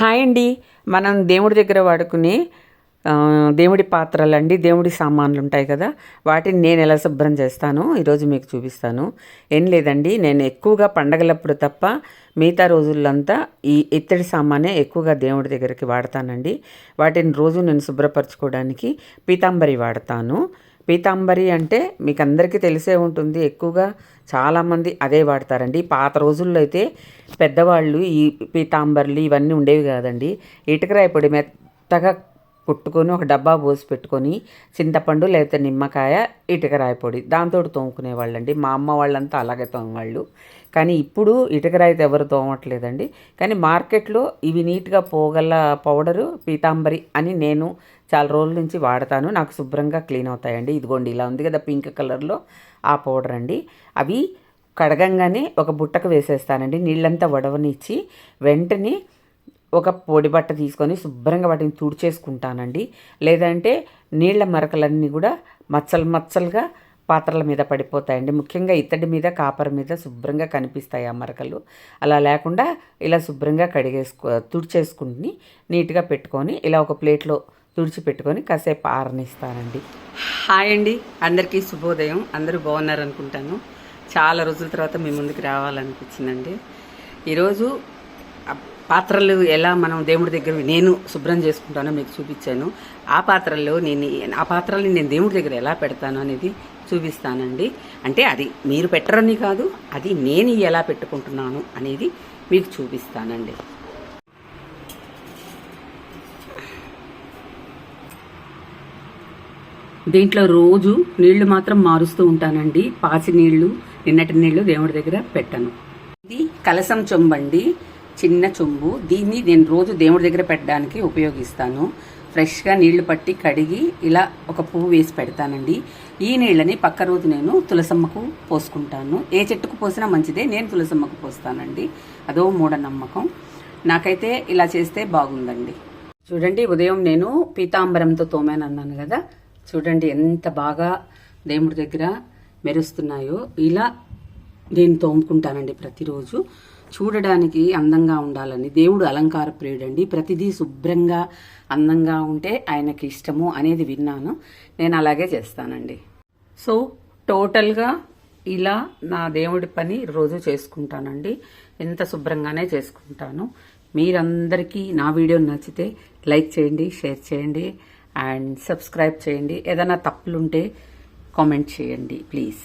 Hi అండి. మనం దేవుడి దగ్గర వాడుకునే దేవుడి పాత్రలు అండి దేవుడి సామాన్లు ఉంటాయి కదా. వాటిని నేను ఎలా శుభ్రం చేస్తానో ఈరోజు మీకు చూపిస్తాను. ఏం లేదండి నేను ఎక్కువగా పండగలప్పుడు తప్ప మిగతా రోజుల్లంతా ఈ ఇత్తడి సామానే ఎక్కువగా దేవుడి దగ్గరికి వాడతానండి. వాటిని రోజు నేను శుభ్రపరచుకోవడానికి పీతాంబరి వాడతాను. పీతాంబరి అంటే మీకు అందరికీ తెలిసే ఉంటుంది. ఎక్కువగా చాలామంది అదే వాడతారండి. పాత రోజుల్లో అయితే పెద్దవాళ్ళు ఈ పీతాంబర్లు ఇవన్నీ ఉండేవి కాదండి. ఇటుకరాయి పొడి మెత్తగా కుట్టుకొని ఒక డబ్బా పోసి పెట్టుకొని చింతపండు లేకపోతే నిమ్మకాయ ఇటుకరాయి పొడి దాంతో తోముకునేవాళ్ళండి. మా అమ్మ వాళ్ళంతా అలాగే తోమేవాళ్ళు. కానీ ఇప్పుడు ఇటుకరాయితో ఎవరు తోమట్లేదండి. కానీ మార్కెట్లో ఇవి నీట్గా పోగల పౌడరు పీతాంబరి అని నేను చాలా రోజుల నుంచి వాడతాను. నాకు శుభ్రంగా క్లీన్ అవుతాయండి. ఇదిగోండి ఇలా ఉంది కదా పింక్ కలర్లో ఆ పౌడర్ అండి. అవి కడగంగానే ఒక బుట్టకు వేసేస్తానండి. నీళ్ళంతా వడవనిచ్చి వెంటనే ఒక పొడి బట్ట తీసుకొని శుభ్రంగా వాటిని తుడిచేసుకుంటానండి. లేదంటే నీళ్ళ మరకలన్నీ కూడా మచ్చలు మచ్చలుగా పాత్రల మీద పడిపోతాయండి. ముఖ్యంగా ఇత్తడి మీద కాపర్ మీద శుభ్రంగా కనిపిస్తాయి ఆ మరకలు. అలా లేకుండా ఇలా శుభ్రంగా కడిగేసుకో తుడిచేసుకుని నీట్గా పెట్టుకొని ఇలా ఒక ప్లేట్లో తుడిచి పెట్టుకొని కాసేపు ఆరనిస్తానండి. హాయ్ అండి. అందరికీ శుభోదయం. అందరూ బాగున్నారు అనుకుంటాను చాలా రోజుల తర్వాత మీ ముందుకు రావాలనిపించిందండి. ఈరోజు పాత్రలు ఎలా మనం దేవుడి దగ్గర నేను శుభ్రం చేసుకుంటానో మీకు చూపించాను. ఆ పాత్రల్లో నేను ఆ పాత్రల్ని నేను దేవుడి దగ్గర ఎలా పెడతాను అనేది చూపిస్తానండి. అంటే అది మీరు పెట్టరని కాదు అది నేను ఎలా పెట్టుకుంటున్నాను అనేది మీకు చూపిస్తానండి. దీంట్లో రోజు నీళ్ళు మాత్రం మారుస్తూ ఉంటానండి. పాచి నీళ్ళు నిన్నటి నీళ్ళు దేవుడి దగ్గర పెట్టను. ఇది కలసం చొంబండి. చిన్న చెంబు. దీన్ని నేను రోజు దేవుడి దగ్గర పెట్టడానికి ఉపయోగిస్తాను. ఫ్రెష్గా నీళ్ళు పట్టి కడిగి ఇలా ఒక పువ్వు వేసి పెడతానండి. ఈ నీళ్ళని పక్క రోజు నేను తులసమ్మకు పోసుకుంటాను. ఏ చెట్టుకు పోసినా మంచిదే నేను తులసమ్మకు పోస్తానండి. అదో మూఢనమ్మకం. నాకైతే ఇలా చేస్తే బాగుందండి. చూడండి ఉదయం నేను పీతాంబరంతో తోమాను అన్నాను కదా. చూడండి ఎంత బాగా దేవుడి దగ్గర మెరుస్తున్నాయో. ఇలా నేను తోముకుంటానండి ప్రతిరోజు. చూడడానికి అందంగా ఉండాలని దేవుడు అలంకార ప్రియుడండి. ప్రతిదీ శుభ్రంగా అందంగా ఉంటే ఆయనకి ఇష్టము అనేది విన్నాను. నేను అలాగే చేస్తానండి. సో టోటల్గా ఇలా నా దేవుడి పని రోజు చేసుకుంటానండి. ఎంత శుభ్రంగానే చేసుకుంటాను. మీరందరికీ నా వీడియో నచ్చితే లైక్ చేయండి షేర్ చేయండి అండ్ సబ్స్క్రైబ్ చేయండి. ఏదైనా తప్పులుంటే కామెంట్ చేయండి ప్లీజ్.